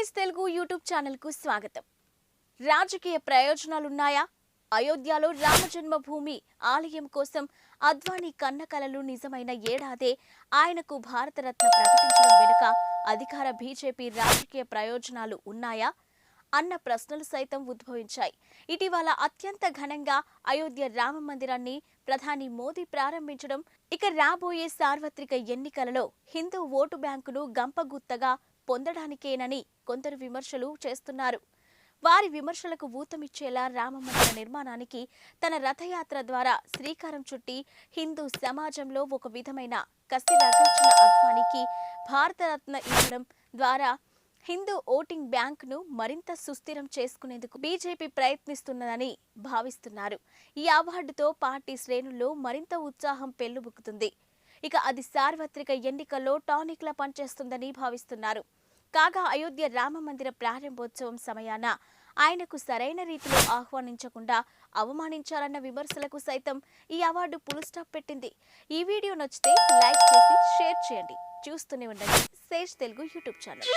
Sage Telugu YouTube ఛానల్కు స్వాగతం. రాజకీయ ప్రయోజనాలున్నాయా? అయోధ్యలో రామజన్మభూమి ఆలయం కోసం అద్వానీ కన్నకలలు నిజమైన ఏడాదే ఆయనకు భారతరత్న ప్రకటించడం వెనుక అధికార బీజేపీ రాజకీయ ప్రయోజనాలు ఉన్నాయా? అన్న ప్రశ్నలు సైతం ఉద్భవించాయి. ఇటీవల అత్యంత ఘనంగా అయోధ్య రామ మందిరాన్ని ప్రధాని మోదీ ప్రారంభించడం ఇక రాబోయే సార్వత్రిక ఎన్నికలలో హిందూ ఓటు బ్యాంకును గంపగుత్తగా పొందడానికేనని కొందరు విమర్శలు చేస్తున్నారు. వారి విమర్శలకు ఊతమిచ్చేలా రామమందిర నిర్మాణానికి తన రథయాత్ర ద్వారా శ్రీకారం చుట్టి హిందూ సమాజంలో ఒక విధమైన కసి అద్వానికి భారతరత్న ఇవ్వడం ద్వారా హిందూ ఓటింగ్ బ్యాంక్ను మరింత సుస్థిరం చేసుకునేందుకు బీజేపీ ప్రయత్నిస్తున్నదని భావిస్తున్నారు. ఈ అవార్డుతో పార్టీ శ్రేణుల్లో మరింత ఉత్సాహం పెల్లుబుకుతుంది ఇక అది సార్వత్రిక ఎన్నికల్లో టానిక్లా పనిచేస్తుందని భావిస్తున్నారు. కాగా అయోధ్య రామ మందిర ప్రారంభోత్సవం సమయాన ఆయనకు సరైన రీతిలో ఆహ్వానించకుండా అవమానించారన్న విమర్శలకు సైతం ఈ అవార్డు పులు స్టాప్ పెట్టింది. ఈ వీడియో నచ్చితే లైక్ చేసి షేర్ చేయండి. చూస్తూనే ఉండండి. Sage Telugu YouTube channel.